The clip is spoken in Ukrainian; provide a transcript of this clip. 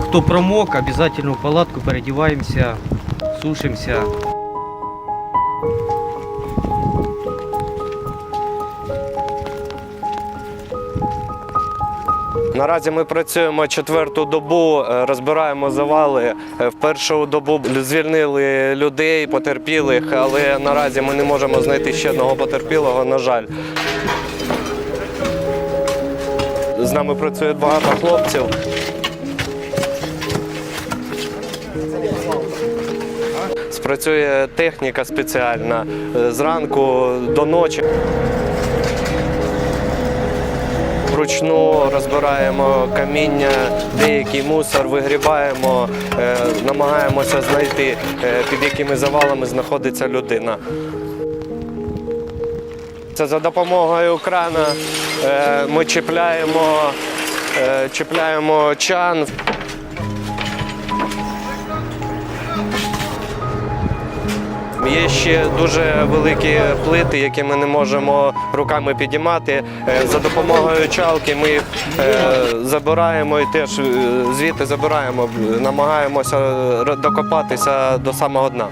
Хто промок, обов'язково в палатку передіваємося, сушимося. Наразі ми працюємо четверту добу, е, розбираємо завали. Е, В першу добу звільнили людей, потерпілих, але наразі ми не можемо знайти ще одного потерпілого, на жаль. З нами працює багато хлопців. Спрацює техніка спеціальна е, зранку до ночі. Вручну розбираємо каміння, деякий мусор вигрібаємо, е, намагаємося знайти, е, під якими завалами знаходиться людина. Це за допомогою крана ми чіпляємо, чіпляємо чан. Є ще дуже великі плити, які ми не можемо руками підіймати. Е, За допомогою чалки ми їх е, забираємо і теж е, звідти забираємо, намагаємося докопатися до самого дна.